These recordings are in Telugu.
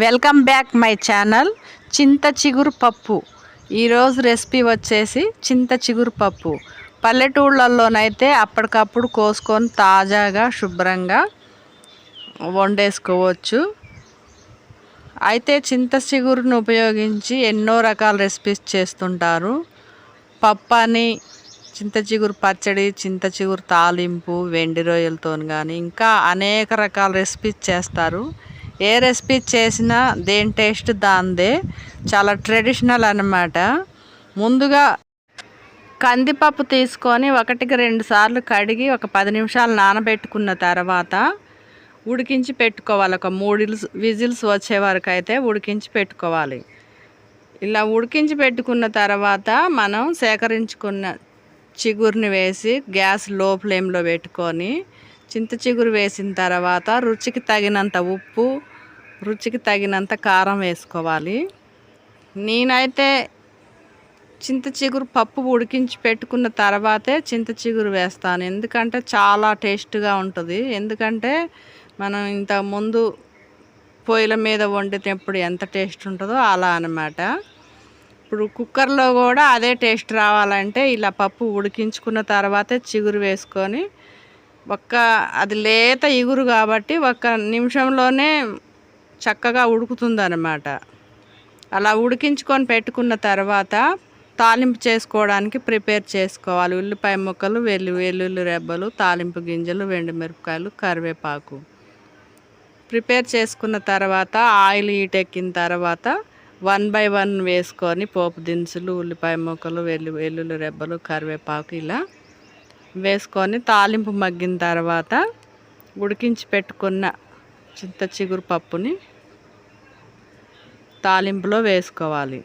వెల్కమ్ బ్యాక్ మై ఛానల్ చింత చిగురు పప్పు. ఈరోజు రెసిపీ వచ్చేసి చింత చిగురు పప్పు. పల్లెటూళ్ళల్లోనైతే అప్పటికప్పుడు కోసుకొని తాజాగా శుభ్రంగా వండేసుకోవచ్చు. అయితే చింత చిగురును ఉపయోగించి ఎన్నో రకాల రెసిపీస్ చేస్తుంటారు. పప్పు అని చింత చిగురు పచ్చడి చింత చిగురు తాలింపు వెండి రొయ్యలతో కానీ ఇంకా అనేక రకాల రెసిపీస్ చేస్తారు. ఏ రెసిపీ చేసినా దేని టేస్ట్ దాందే. చాలా ట్రెడిషనల్ అన్నమాట. ముందుగా కందిపప్పు తీసుకొని ఒకటికి రెండు సార్లు కడిగి ఒక పది నిమిషాలు నానబెట్టుకున్న తర్వాత ఉడికించి పెట్టుకోవాలి. ఒక మూడు విజిల్స్ వచ్చే వరకు అయితే ఉడికించి పెట్టుకోవాలి. ఇలా ఉడికించి పెట్టుకున్న తర్వాత మనం సేకరించుకున్న చిగురిని వేసి గ్యాస్లో ఫ్లేమ్లో పెట్టుకొని చింత చిగురు వేసిన తర్వాత రుచికి తగినంత ఉప్పు రుచికి తగినంత కారం వేసుకోవాలి. నేనైతే చింత చిగురు పప్పు ఉడికించి పెట్టుకున్న తర్వాతే చింత చిగురు వేస్తాను. ఎందుకంటే చాలా టేస్ట్గా ఉంటుంది. ఎందుకంటే మనం ఇంత ముందు పొయ్యిల మీద వండినప్పుడు ఎంత టేస్ట్ ఉంటుందో అలా అనమాట ఇప్పుడు కుక్కర్లో కూడా అదే టేస్ట్ రావాలంటే ఇలా పప్పు ఉడికించుకున్న తర్వాతే చిగురు వేసుకొని ఒక్క అది లేత ఇగురు కాబట్టి ఒక్క నిమిషంలోనే చక్కగా ఉడుకుతుందన్నమాట. అలా ఉడికించుకొని పెట్టుకున్న తర్వాత తాలింపు చేసుకోవడానికి ప్రిపేర్ చేసుకోవాలి. ఉల్లిపాయ ముక్కలు వెల్లు వెల్లుల్లి రెబ్బలు తాలింపు గింజలు మిరపకాయలు కరివేపాకు. ప్రిపేర్ చేసుకున్న తర్వాత ఆయిల్ ఈటెక్కిన తర్వాత వన్ బై వన్ వేసుకొని పోపు దినుసులు ఉల్లిపాయ ముక్కలు వెల్లు వెల్లుల్లి రెబ్బలు కరివేపాకు ఇలా వేసుకొని తాలింపు మగ్గిన తర్వాత ఉడికించి పెట్టుకున్న చింత చిగురు పప్పుని తాలింపులో వేసుకోవాలి.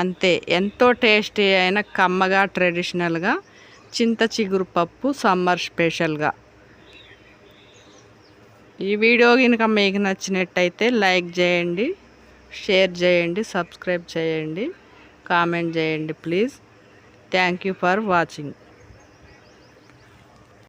అంతే ఎంతో టేస్టీ అయిన కమ్మగా ట్రెడిషనల్గా చింత చిగురు పప్పు సమ్మర్ స్పెషల్గా. ఈ వీడియో కనుక మీకు నచ్చినట్టయితే లైక్ చేయండి షేర్ చేయండి సబ్స్క్రైబ్ చేయండి కామెంట్ చేయండి please. Thank you for watching.